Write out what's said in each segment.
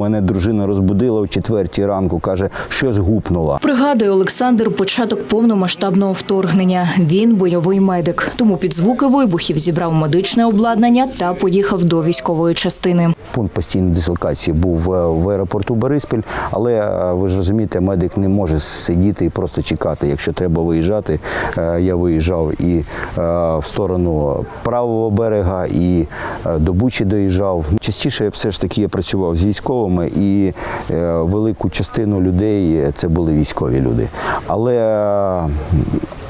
Мене дружина розбудила о четвертій ранку, каже, щось гупнуло. Пригадує Олександр початок повномасштабного вторгнення. Він бойовий медик, тому під звуки вибухів зібрав медичне обладнання та поїхав до військової частини. Пункт постійної дислокації був е, в аеропорту Бориспіль, але е, ви ж розумієте, медик не може сидіти і просто чекати. Якщо треба виїжджати, е, я виїжджав і в сторону правого берега, і до Бучі доїжджав. Частіше все ж таки я працював з військовими, і е, велику частину людей це були військові люди. Але е,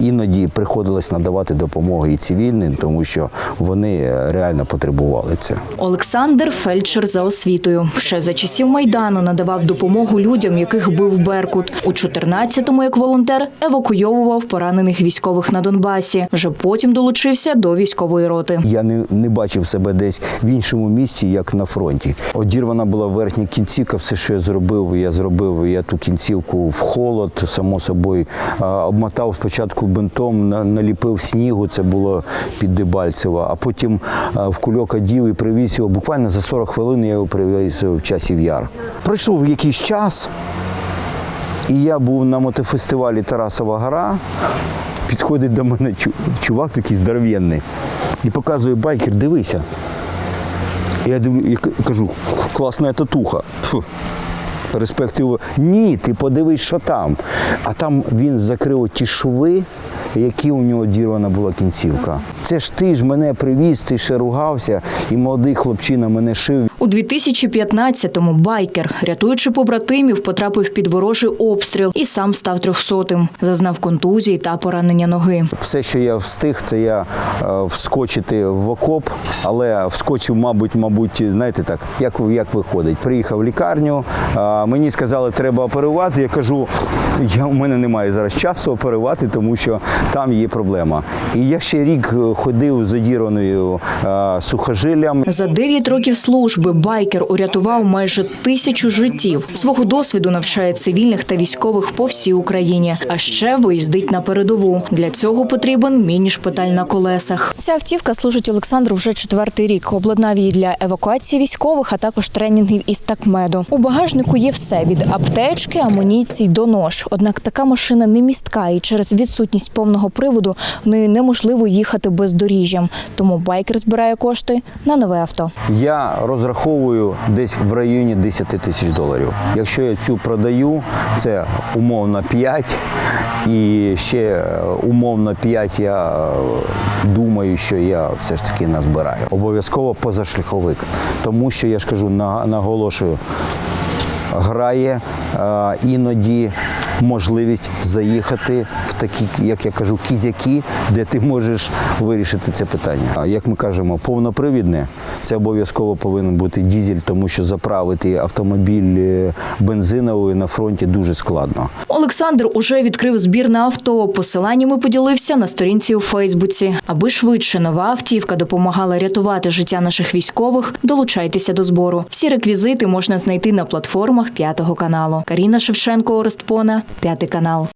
іноді приходилось надавати допомогу і цивільним, тому що вони е, реально потребували це. Олександр фельдшер за освітою. Ще за часів майдану надавав допомогу людям, яких бив Беркут. У 14-му, як волонтер, евакуйовував поранених військових на Донбасі. Вже потім долучився до військової роти. Я не, не бачив себе десь в іншому місці, як на фронті. Одірвана була верхня кінцівка, все, що я зробив, я зробив. Я ту кінцівку в холод, само собою, обмотав спочатку бинтом, наліпив снігу, це було під Дебальцево, а потім в кульок одів і привіз його. Буквально за 40 хвилин я його привіз в часів яр. Пройшов якийсь час, і я був на мотофестивалі Тарасова гора. Підходить до мене чувак такий здоровенний і показує байкер, дивися. Я дивлю, і кажу, класна татуха. Фу. Перспективу. Ні, ти подивись, що там. А там він закрив ті шви, які у нього дірвана була кінцівка. Це ж ти ж мене привіз, ти ще ругався, і молодий хлопчина мене шив. У 2015-му байкер, рятуючи побратимів, потрапив під ворожий обстріл і сам став трьохсотим. Зазнав контузії та поранення ноги. Все, що я встиг, це я е, вскочити в окоп, але вскочив, мабуть, мабуть, знаєте так, як, як виходить. Приїхав в лікарню, мені сказали, треба оперувати. Я кажу, я, у мене немає зараз часу оперувати, тому що там є проблема. І я ще рік е, ходив з одірваною е, сухожиллям. За 9 років служби байкер урятував майже тисячу життів. Свого досвіду навчає цивільних та військових по всій Україні. А ще виїздить на передову. Для цього потрібен міні-шпиталь на колесах. Ця автівка служить Олександру вже четвертий рік. Обладнав її для евакуації військових, а також тренінгів із такмеду. У багажнику є все від аптечки, амуніції до нож. Однак така машина не містка, і через відсутність повного приводу нею неможливо їхати бездоріжжям. Тому байкер збирає кошти на нове авто. Я розраховую десь в районі 10 тисяч доларів. Якщо я цю продаю, це умовно 5, і ще е, умовно 5 я е, думаю, що я все ж таки назбираю. Обов'язково позашляховик, тому що я ж кажу, наголошую. Грає е, іноді можливість заїхати в такі, як я кажу, кізяки, де ти можеш вирішити це питання. А Як ми кажемо, повнопривідне це обов'язково повинен бути дізель, тому що заправити автомобіль е, бензиновий на фронті дуже складно. Олександр уже відкрив збір на авто. Посиланнями поділився на сторінці у Фейсбуці. Аби швидше нова автівка допомагала рятувати життя наших військових. Долучайтеся до збору. Всі реквізити можна знайти на платформах п'ятого каналу. Каріна Шевченко, Орест Пона, п'ятий канал.